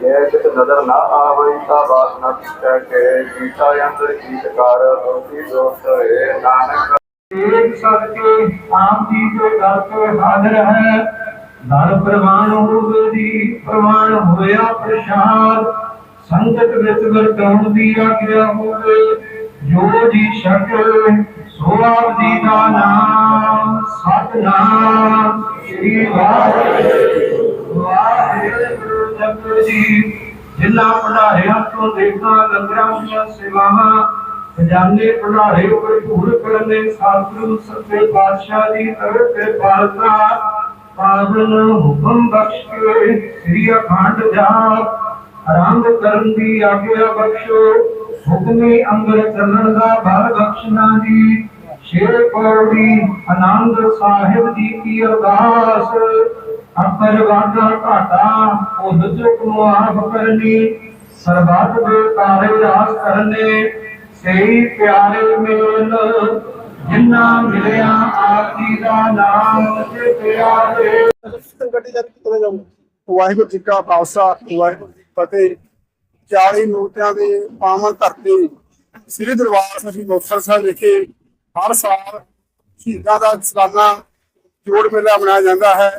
ਜੇ ਕਿਤ ਨਜ਼ਰ ਨਾ ਆਵਈ ਤਾ ਬਾਤ ਨਾ ਕੀਤਾ ਕੇ ਕੀਤਾ ਅੰਦਰ ਕੀਤਕਾਰ ਹੋਤੀ ਦੋਸਤ ਹੈ ਨਾਨਕ। ਇੱਕ ਸਦਕੇ ਆਮ ਜੀ ਦੇ ਗੱਲ ਤੇ ਹਾਜ਼ਰ ਹੈ। ਦਰ ਪ੍ਰਵਾਨ ਹੋਵੇ ਦੀ, ਪ੍ਰਵਾਨ ਹੋਇਆ ਪ੍ਰਸ਼ਾਦ। ਸੰਗਤ ਵਿੱਚ ਵਰਤਾਉਣ ਦੀ ਆਗਿਆ ਹੋਵੇ, ਜੋ ਜੀ ਸ਼ਕਲ ਸੋਆਬ ਜੀ ਦਾ ਨਾਮ, ਸਤਨਾਮ। ਸ੍ਰੀ ਵਾਹਿਗੁਰੂ। ਵਾਹਿਗੁਰੂ ਜੀ ਜਿਨ੍ਹਾਂ ਪੜਾਇਆ ਤੋਂ ਦੇਖਾਂ ਲੰਗਰਾਂ ਦੀਆਂ ਸੇਵਾਵਾਂ ਖਜ਼ਾਨੇ ਭੰਡਾਰੇ ਭਰਪੂਰ ਕਰਨੇ ਸਤਿਗੁਰੂ ਸੱਚੇ ਪਾਤਸ਼ਾਹ ਦੀ ਤਰਫ ਤੇ ਪਾਲਤਾ ਪਾਵਨ ਹੁਕਮ ਬਖਸ਼ ਕੇ ਸ੍ਰੀ ਅਖੰਡ ਜਾਪ ਆਰੰਭ ਕਰਨ ਦੀ ਆਗਿਆ ਬਖਸ਼ੋ ਹੁਕਮੀ ਅੰਗਰ ਚੱਲਣ ਦਾ ਬਲ ਬਖਸ਼ਣਾ ਜੀ ਸ਼ੇਰ ਪੌੜੀ ਆਨੰਦ ਸਾਹਿਬ ਜੀ ਕੀ ਅਰਦਾਸ। ਅਪਰ ਵਾਦਾ ਘਾਟਾ ਉਹ ਚੁੱਕ ਮੁਆਫ ਕਰਨੀ, ਸਰਬੱਤ ਦੇ ਕਾਰੇ ਰਾਸ ਕਰਨੇ ਸਹੀ ਪਿਆਰੇ ਮੇਲ ਜਿਨ੍ਹਾਂ ਮਿਲਿਆ ਆਪ ਦਾ ਨਾਮ ਤੇ ਪਿਆਰੇ। ਗੱਡੀ ਜਾ ਕਿੱਥੇ ਜਾਊ ਵਾਹਿਗੁਰੂ ਜੀ ਕਾ ਖਾਲਸਾ, ਵਾਹਿਗੁਰੂ ਜੀ ਫਤਿਹ। 40 ਮੂਰਤੀਆਂ ਦੇ ਪਾਵਨ ਧਰਤੀ, ਸ੍ਰੀ ਦਰਬਾਰ ਸਾਹਿਬ ਮੁਕਤਸਰ ਸਾਹਿਬ ਵਿਖੇ ਹਰ ਸਾਲ ਸ਼ਹੀਦਾਂ ਦਾ ਸਲਾਨਾ ਜੋੜ ਮੇਲਾ ਮਨਾਇਆ ਜਾਂਦਾ ਹੈ।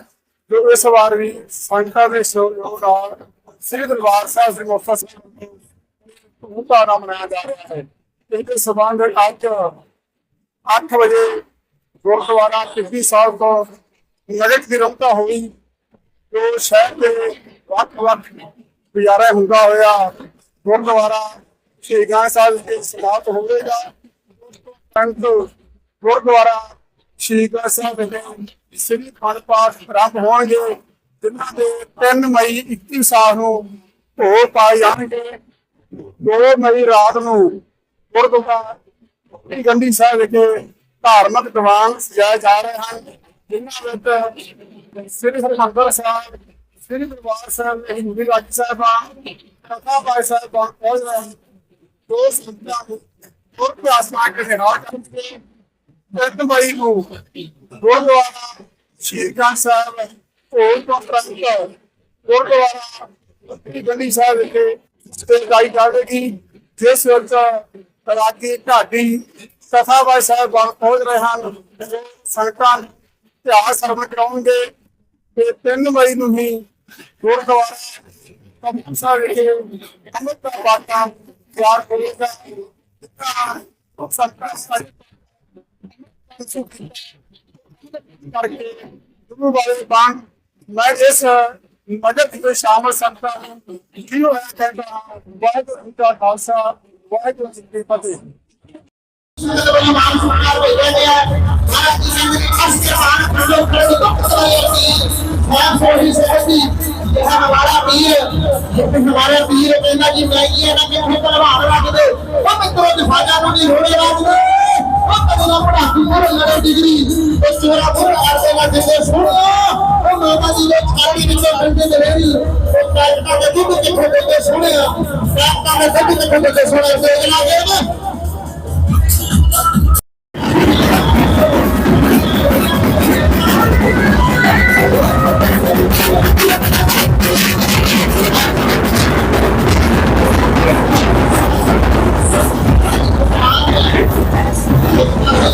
ਜੋ ਇਸ ਵਾਰ ਵੀ ਸੰਗਤਾਂ ਦੇ ਸਹਿਯੋਗ ਨਾਲ ਸ੍ਰੀ ਦਰਬਾਰ ਸਾਹਿਬ ਸ੍ਰੀ ਮੁਫ਼ਤ ਸਾਹਿਬ ਧੂਮਧਾਮ ਨਾਲ ਮਨਾਇਆ ਜਾ ਰਿਹਾ ਹੈ। ਇਸ ਦੇ ਸਬੰਧ ਅੱਜ 8 ਵਜੇ ਗੁਰਦੁਆਰਾ ਟਿੱਬੀ ਸਾਹਿਬ ਤੋਂ ਨਗਰ ਦੀ ਕਿਰਮਤਾ ਹੋਈ, ਜੋ ਸ਼ਹਿਰ ਦੇ ਵੱਖ-ਵੱਖ ਗੁਜ਼ਾਰਾ ਹੁੰਦਾ ਹੋਇਆ ਗੁਰਦੁਆਰਾ ਸ਼ਹੀਦਾਂ ਸਾਹਿਬ ਦੇ ਸਮਾਪਤ ਹੋਵੇਗਾ। ਸੰਤ ਗੁਰਦੁਆਰਾ ਸ਼੍ਰੀ ਗੁਰੂ ਸਾਹਿਬ ਦੇ ਸ੍ਰੀ ਖੰਡ ਪਾਠ ਆਰੰਭ ਹੋਣਗੇ, ਜਿਨ੍ਹਾਂ ਦੇ 3 ਮਈ 21 ਸਾਲ ਨੂੰ ਹੋ ਪਾਏ ਜਾਣਗੇ। 2 ਮਈ ਰਾਤ ਨੂੰ ਗੁਰਦੁਆਰਾ ਗੰਡੀ ਸਾਹਿਬ ਵਿਖੇ ਧਾਰਮਿਕ ਦੀਵਾਨ ਸਜਾਏ ਜਾ ਰਹੇ ਹਨ, ਜਿਨ੍ਹਾਂ ਵਿੱਚ ਸ੍ਰੀ ਹਰਿਮੰਦਰ ਸਾਹਿਬ, ਸ੍ਰੀ ਦਰਬਾਰ ਸਾਹਿਬ ਹਿੰਦੀ ਰਾਜ ਸਾਹਿਬਾਨ ਕਥਾ ਬਾਈ ਸਾਹਿਬਾਨ ਪਹੁੰਚ ਰਹੇ ਦੋ ਸੰਤਾਂ ਨੂੰ ਹੋਰ ਕੇ ਨਾਲ ਕਰਕੇ ਤਿੰਨ ਮਈ ਨੂੰ। ਗੁਰਦੁਆਰਾ ਸ਼ੀਰਗੰਜ ਸਾਹਿਬ, ਹੋਰ ਤੋਂ ਪ੍ਰੰਤ ਗੁਰਦੁਆਰਾ ਦੀ ਸਾਹਿਬ ਵਿਖੇ ਤੇ ਜਾਵੇਗੀ ਜਿਸ ਵਿੱਚ ਰਾਗੀ ਢਾਡੀ ਸਫਾਬਾਈ ਸਾਹਿਬ ਬਣ ਪਹੁੰਚ ਰਹੇ ਹਨ। ਸੰਗਤਾਂ ਇਤਿਹਾਸ ਸਰਵਣ ਕਰਾਉਣਗੇ। ਤੇ 3 ਮਈ ਨੂੰ ਹੀ ਗੁਰਦੁਆਰਾ ਕੰਪਨ ਸਾਹਿਬ ਵਿਖੇ ਅੰਮ੍ਰਿਤ ਦਾ ਬਾਟਾ ਤਿਆਰ ਹੋਵੇਗਾ। ਸੰਗਤਾਂ ਸਾਰੇ मुबारकबाद मैं इस मदद में शामिल सकता हूँ बहुत उनका खालसा बहुत उनकी फतेह हमारा पीर हमारे पीर कहना जी मैं ये ना कि हमें तलवार रख दे वो मित्रों दिफा जानू नहीं होने रख दे ਅਗਲਾ ਪੜਾਕੀ ਮਰ ਲੜੇ ਡਿਗਰੀ ਤੇ ਤੇਰਾ ਬੋਲ ਆਰਦੇ ਨਾਲ ਜਿੰਦੇ ਸੁਣ ਉਹ ਮਾਤਾ ਜੀ ਦੇ ਖਾਲੀ ਵਿੱਚੋਂ ਬੰਦੇ ਦੇ ਰਹੀ ਉਹ ਕਾਇਕਾ ਦੇ ਦੁੱਧ ਕਿੱਥੇ ਬੰਦੇ ਸੋਹਣਿਆ ਕਾਇਕਾ ਦੇ ਦੁੱਧ ਕਿੱਥੇ ਬੰਦੇ ਸੋਹਣਿਆ ਤੇ ਅਗਲਾ ਦੇਵ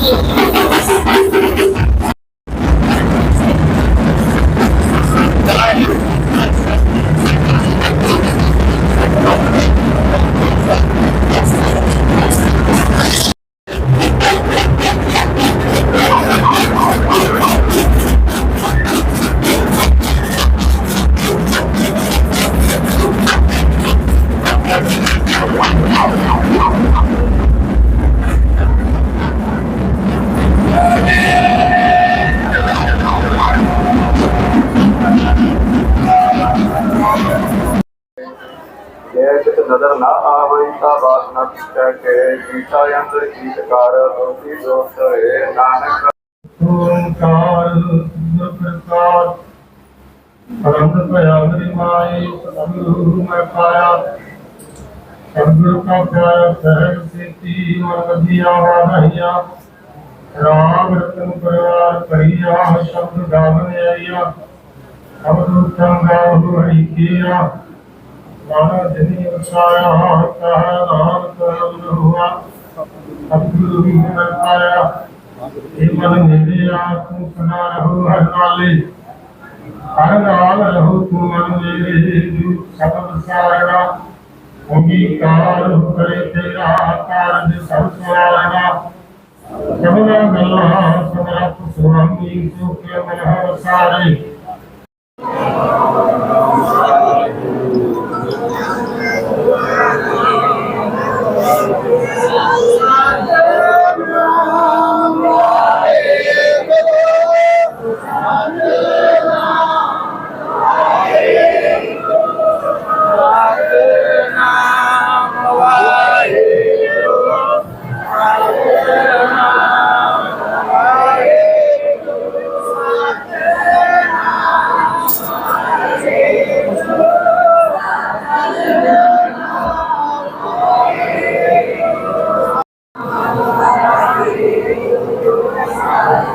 Yeah. गया ਨਾ ਆਵਈ ਤਾਂ ਬਾਤ ਨਾ ਪਿਛੈ ਕੇ ਗੀਤਾ ਅੰਦਰ ਗੀਤ ਕਰ ਦੋਸਤ ਹੈ ਨਾਨਕ। ਓੰਕਾਰ ਗੁਰਪ੍ਰਸਾਦ ਪਰਮ ਭਇਆ ਮੇਰੀ ਮਾਏ ਸਤਿਗੁਰੂ ਮੈਂ ਪਾਇਆ। ਸਤਿਗੁਰੂ ਕਾ ਪਿਆਰਾ ਸਹਿਬ ਸੇਤੀ, ਮਨ ਵਧੀਆ ਵਾਧੀਆ ਰਾਮ ਰਤਨ ਪਰਿਵਾਰ ਕਰੀਆ ਸ਼ਬਦ ਗਾਵਨ ਆਈਆ। ਅਵਧੂ ਚੰਗਾਹੁ ਹਰੀ ਕੀਆ। ਵਾਣਾ ਜਨੀ ਵਸਾਇਆ ਕਹ ਨਾਮ ਕਰਮ ਹੁਆ ਅਬਦੁਲ ਵੀ ਮੈਂ ਪਾਇਆ ਇਹ ਮਨ ਮੇਰੇ ਆਪ ਨੂੰ ਸੁਨਾ ਰਹੂ ਹਰ ਨਾਲੇ ਹਰ ਨਾਲ ਰਹੂ ਤੂੰ ਮਨ ਮੇਰੇ ਜੂ ਸਬਦ ਸਾਰਣਾ ਅੰਗੀਕਾਰ ਕਰੇ ਤੇਰਾ ਕਾਰਜ ਸਭ ਸਵਾਰਣਾ ਜਮਨਾ ਗੱਲਾਂ ਸਮਰਪ ਸੁਆਮੀ Yeah.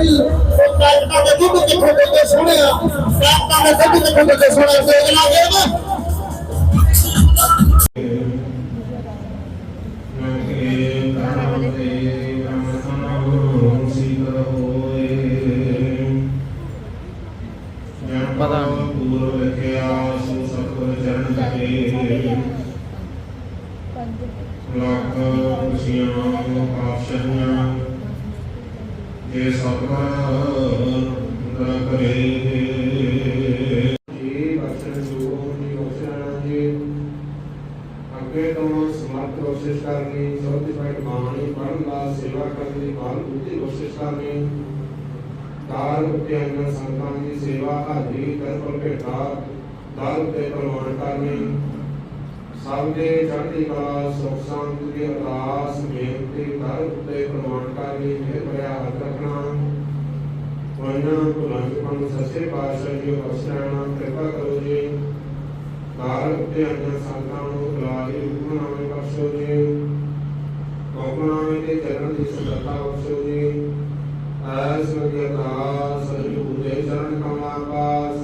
ਬੰਦੇ ਉਹ ਕਾਇਕਾ ਦੇ ਦੁੱਧ ਕਿੱਥੋਂ ਦੇ ਸੁਣਿਆ ਕਾਇਕਾ ਦੇ ਦੁੱਧ ਕਿੱਥੋਂ ਦੇ ਸੁਣਿਆ ਦੇਖ ਲਾਗੇ ਨਾ ਕਰਨ ਦੀ ਬਾਲ ਬੁੱਧੀ ਕੋਸ਼ਿਸ਼ ਕਰਨੀ ਦਾਲ ਉੱਤੇ ਅੰਗਨ ਸੰਤਾਂ ਦੀ ਸੇਵਾ ਹਾਜ਼ਰੀ ਕਰਪਲ ਭੇਟਾ, ਦਾਲ ਉੱਤੇ ਪ੍ਰਮਾਣ ਕਰਨੀ। ਸਭ ਦੇ ਚੜ੍ਹਦੀ ਕਲਾ, ਸੁਖ ਸ਼ਾਂਤੀ ਦੀ ਅਰਦਾਸ ਬੇਨਤੀ ਦਾਲ ਉੱਤੇ ਪ੍ਰਮਾਣ ਕਰਨੀ ਹੈ ਬੜਿਆ ਹੱਥ ਰੱਖਣਾ। ਵੰਨਾ ਭੁਲੰਗ ਪੰਨ ਸੱਚੇ ਪਾਤਸ਼ਾਹ ਜੀ ਬਖਸ਼ਣਾ ਕਿਰਪਾ ਕਰੋ ਜੀ। ਦਾਲ ਉੱਤੇ ਅੰਗਨ ਸੰਤਾਂ ਨੂੰ ਬੁਲਾਈ ਹੁਕਮਨਾਮੇ ਬਖਸ਼ੋ ਜੀ। ਹੁਕਮਨਾਮੇ ਦੇ ਚਰਨ ਦੀ ਸੁਰਤਾ ਬਖਸ਼ੋ ਜੀ ਐਸ ਵਿਗਿਆਤਾ ਸਹਿਯੋਗ ਦੇ ਚਰਨ ਕਮਲਾ ਪਾਸ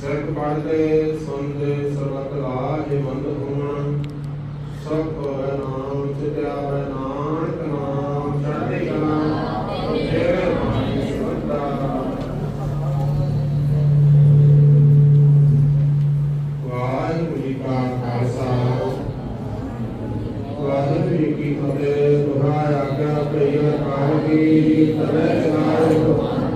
ਸਿੱਖ ਪੜਦੇ ਸੁਣਦੇ ਸਰਬਤ ਲਾਜ ਬੰਦ ਹੋਣ ਸਭ ਵਾਹਿਗੁਰੂ ਜੀ ਕੀ ਫਤਿਹ ਤੁਹਾਡਾ ਆਗਿਆ ਭਈਆ ਕਾਲ ਕੀ ਤਵੇ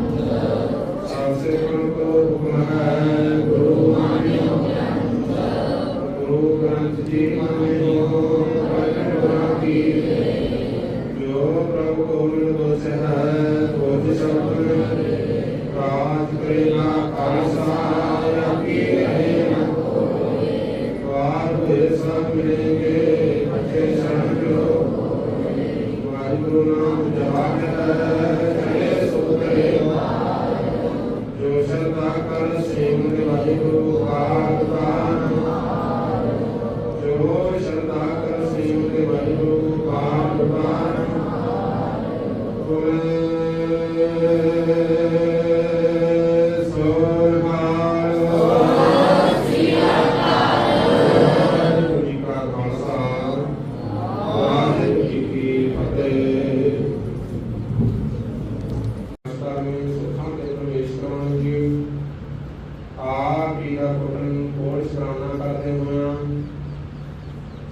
ਆਪ ਦਾ ਕੁਟਨ ਕੋਲ ਸ਼ਰਾਨਾ ਕਰਦੇ ਹੋਇਆ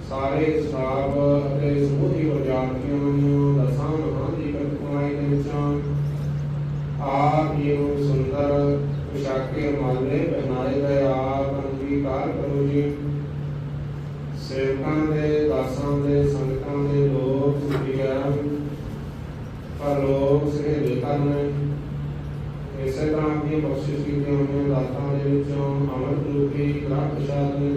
ਸਾਰੇ ਸਟਾਫ ਅਤੇ ਸਮੂਹੀ ਵਿਦਿਆਰਥੀਆਂ ਨੂੰ ਦਸਾਂ ਮਹਾਂ ਦੀ ਕਮਾਈ ਦੇ ਵਿੱਚੋਂ ਆਪ ਹੀ ਨੂੰ ਸੁੰਦਰ, ਪੁਸ਼ਾਕੇ ਮਾਲੇ ਪਹਿਨਾਏ ਗਏ ਆਪ ਅੰਗੀਕਾਰ ਕਰੋ ਜੀ। ਸੇਵਕਾਂ ਦੇ, ਦਾਸਾਂ ਦੇ, ਸੰਗਤਾਂ ਦੇ ਲੋਕ ਸੁਖੀਆ ਪਰ ਲੋਕ ਸਹਿਲੇ ਕਰਨ ਇਸੇ ਤਰ੍ਹਾਂ ਆਪਣੀ ਬਖਸ਼ਿਸ਼ ਕੀਤੀਆਂ ਰੂਪੀ ਗ੍ਰਹ ਪ੍ਰਸ਼ਾਦ ਦੇ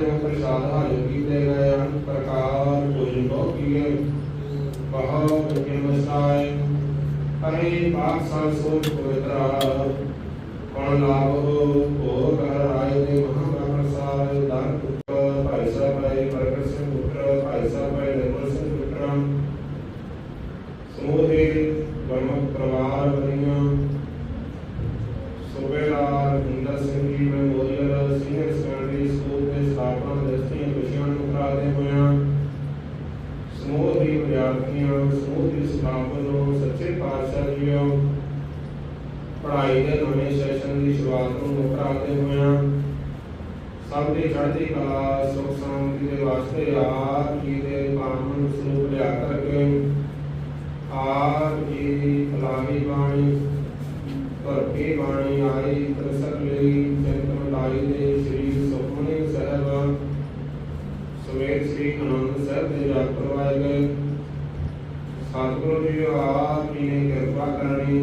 ਜੋ ਪ੍ਰਸ਼ਾਦ ਹਾਜ਼ਰ ਕੀਤੇ ਗਏ ਹਨ, ਪ੍ਰਕਾਰ ਭੋਜਨ ਬਹੁ ਕੀਏ। ਬਹੁਤ ਨਮਸਕਾਏ ਹਰੇ ਪਾਕ ਸਾਲ ਸੋਚ ਪਵਿੱਤਰਾ ਕਣ ਲਾਭ ਹੋ ਕਰ ਆਏ ਦੇ ਮਹਾ ਪ੍ਰਸਾਦ ਦਾਨ ਪੁੱਤਰ ਭਾਈ ਸਾਹਿਬ ਭਾਈ ਪ੍ਰਗਟ ਸਿੰਘ ਪੁੱਤਰ ਭਾਈ ਸਾਹਿਬ ਭਾਈ ਨਿਰਮਲ ਸਿੰਘ ਪੁੱਤਰ ਸਮੂਹ ਦੇ ਗੁਰਮੁਖ ਪਰਿਵਾਰ ਵਰੀਆਂ ਸੂਬੇਦਾਰ Inder Singh ji memorial senior secondary school ਦੇ ਸਥਾਪਨਾ ਦਿਵਸੀਆਂ ਖੁਸ਼ੀਆਂ ਨੂੰ ਕਰਾਦੇ ਹੋਇਆਂ ਸਮੂਹ ਦੀ ਵਿਦਿਆਰਥੀਆਂ ਸਮੂਹ ਦੀ ਸਟਾਫ ਨੂੰ ਸੱਚੇ ਪਾਤਸ਼ਾਹ ਜੀਓ ਪੜ੍ਹਾਈ ਦੇ ਨਵੇਂ ਸੈਸ਼ਨ ਦੀ ਸ਼ੁਰੂਆਤ ਨੂੰ ਕਰਾਦੇ ਹੋਇਆਂ, ਸਭ ਦੀ ਚੜ੍ਹਦੀ ਕਲਾ, ਸੁਖ ਸ਼ਾਂਤੀ ਦੇ ਵਾਸਤੇ ਆਪ ਜੀ ਦੇ ਪਾਵਨ ਸਰੂਪ ਲਿਆ ਕਰਕੇ ਆਪ ਜੀ ਦੀ ਫਲਾਹੀ ਬਾਣੀ ਭਰਤੀ ਬਾਣੀ ਆਈ ਤਰਸਕ ਲਈ ਚਿੰਤਨ ਲਾਈ ਦੇ ਸ੍ਰੀ ਸੁਖਮਨੀ ਸਾਹਿਬ ਸਵੇਤ ਸ੍ਰੀ ਅਨੰਦ ਸਾਹਿਬ ਦੇ ਜਾਪ ਕਰਵਾਏ ਗਏ ਸਤਿਗੁਰੂ ਜੀ ਆਪ ਜੀ ਨੇ ਕਿਰਪਾ ਕਰਨੀ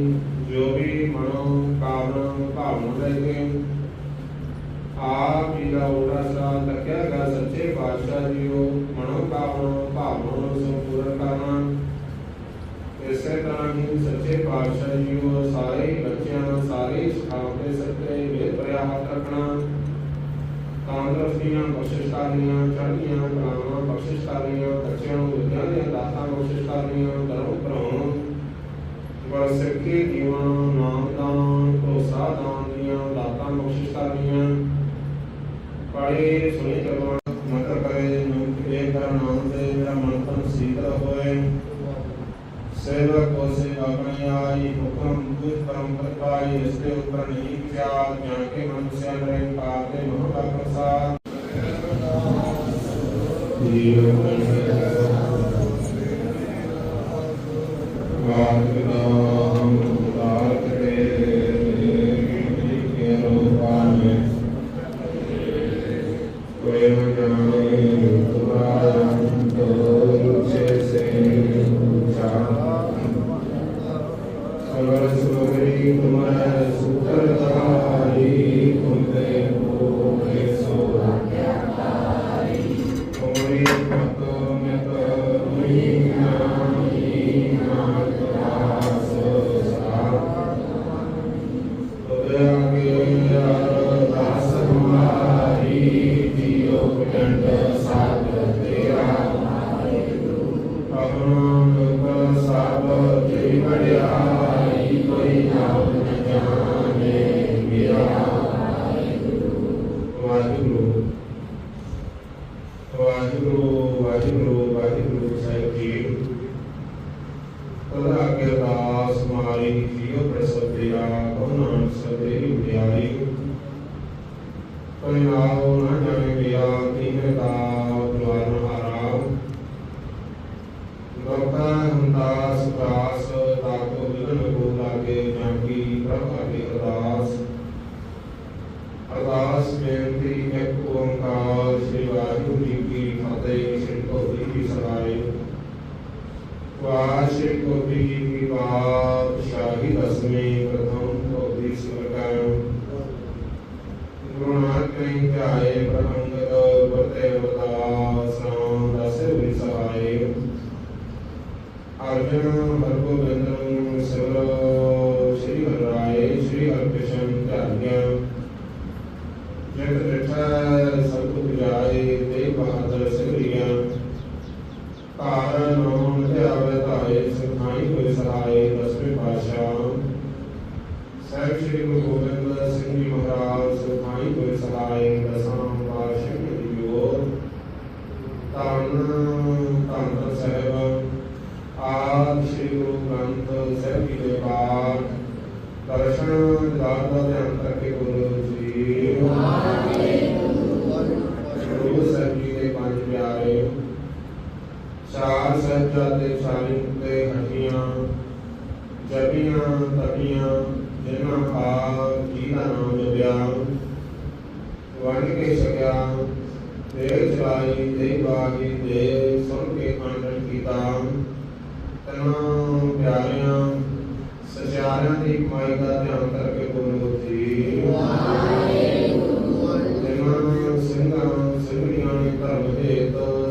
ਜੋ ਵੀ ਮਨੋ ਕਾਮਨਾ ਭਾਵਨਾ ਲੈ ਕੇ ਆਪ ਜੀ ਦਾ ਉਹਦਾ ਸਰਾ ਤੱਕਿਆ ਗਾ ਸੱਚੇ ਪਾਤਸ਼ਾਹ ਜੀਓ ਮਨੋ ਕਾਮਨਾ ਭਾਵਨਾ ਨੂੰ ਸੰਪੂਰਨ ਕਰਨਾ ਇਸੇ ਤਰ੍ਹਾਂ ਹੀ ਸੱਚੇ ਪਾਤਸ਼ਾਹ ਜੀਓ ਸਾਰੇ ਬੱਚਿਆਂ ਸਾਰੇ ਸਥਾਪ ਦੇ ਸੱਤੇ ਵੇਦ ਪਰਿਆ ਹੱਥ ਰੱਖਣਾ ਤੰਦਰੁਸਤੀਆਂ ਬਖਸ਼ਿਸ਼ ਕਰਨੀਆਂ ਚੜ੍ਹਦੀਆਂ ਕਲਾਵਾਂ ਬਖਸ਼ਿਸ਼ ਕਰਨੀਆਂ ਬੱਚਿਆਂ ਨੂੰ ਵਿਦਿਆ ਦੀਆਂ ਦਾਤਾਂ ਬਖਸ਼ਿਸ਼ ਕਰਨੀਆਂ ਧਰਮ ਭਰਾਉਣ ਗੁਰ ਸਿੱਖੀ ਜੀਵਨ ਨਾਮ ਦਾਨ, ਭਰੋਸਾ ਦਾਨ ਦੀਆਂ ਦਾਤਾਂ ਬਖਸ਼ਿਸ਼ ਕਰਨੀਆਂ। ਪੜੇ ਸੁਣੇ ਕਰਵਾ ਮਤਰ ਕਰੇ ਨੂੰ ਕਿਲੇ ਕਰ ਨਾਮ ਦੇ, ਮੇਰਾ ਮਨ ਤਨ ਸੀਤਲ ਹੋਏ। ਸੇਵਕ ਕੋ ਸੇਵਾ ਬਣੀ ਆਈ, ਹੁਕਮ ਬੁਝ ਪਰਮ ਪ੍ਰਕਾਈ ਇਸ ਦੇ ਉੱਪਰ ਨਹੀਂ ਵਿਚਾਰ ਜਾਣ ਕੇ ਮਨੁੱਖਿਆ ਰਹੇ ਪਾਰ ਦੇ ਮੋਹ ਦਾ ਪ੍ਰਸਾਦ। ਜੀਵ ਲੋਕਾ ਹੁੰਦਾ ਸੁਦਾਸ चार सज्जाते शालिते हटियाँ जबियाँ तबियाँ जिना का जी का नाम जपिया वण के सकिया देव चलाई देव बागी देव सुन के खंडन कीता तना प्यारियाँ सचारियाँ की कमाई का ध्यान Caminheta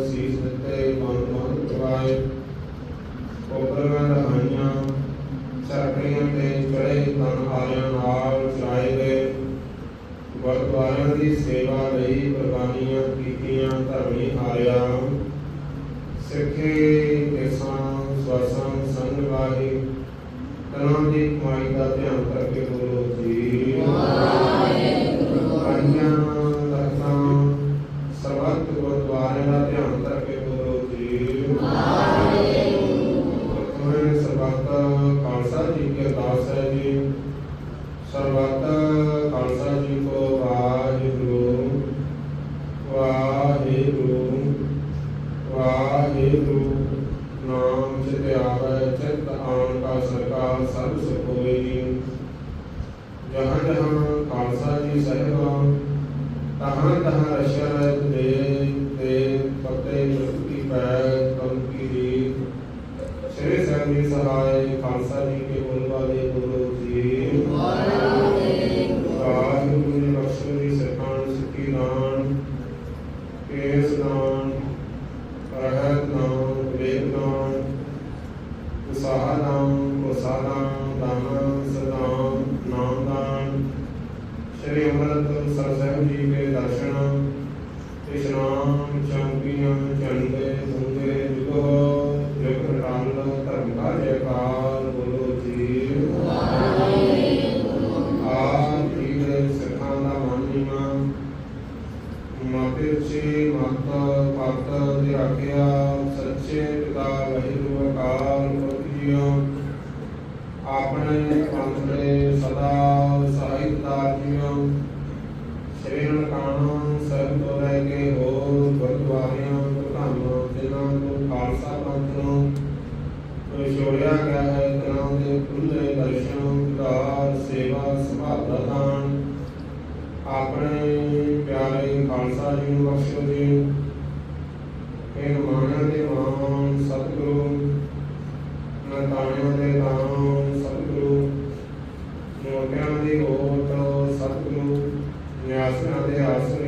ਸਹਾਇ ਖਾਲਸਾ ਜੀ ਕੇ ਬੋਲ। ਤੇ ਸੇ ਮਤ ਪਤ ਦੇ ਆਖਿਆ ਵਿਦਿਆਲਿਆ ਜੀ ਖਾਲਸਾ ਜੀ ਨੂੰ ਬਖਸ਼ੋ ਜੀ। ਇਹ ਮਾਨਾਂ ਦੇ ਮਾਨ ਸਤਿਗੁਰੂ ਨਤਾਣਿਆਂ ਦੇ ਨਾਮ ਸਤਿਗੁਰੂ, ਮੋਟਿਆਂ ਦੀ ਹੋਤ ਸਤਿਗੁਰੂ ਨਿਆਸਨਾ ਦੇ ਆਸਨ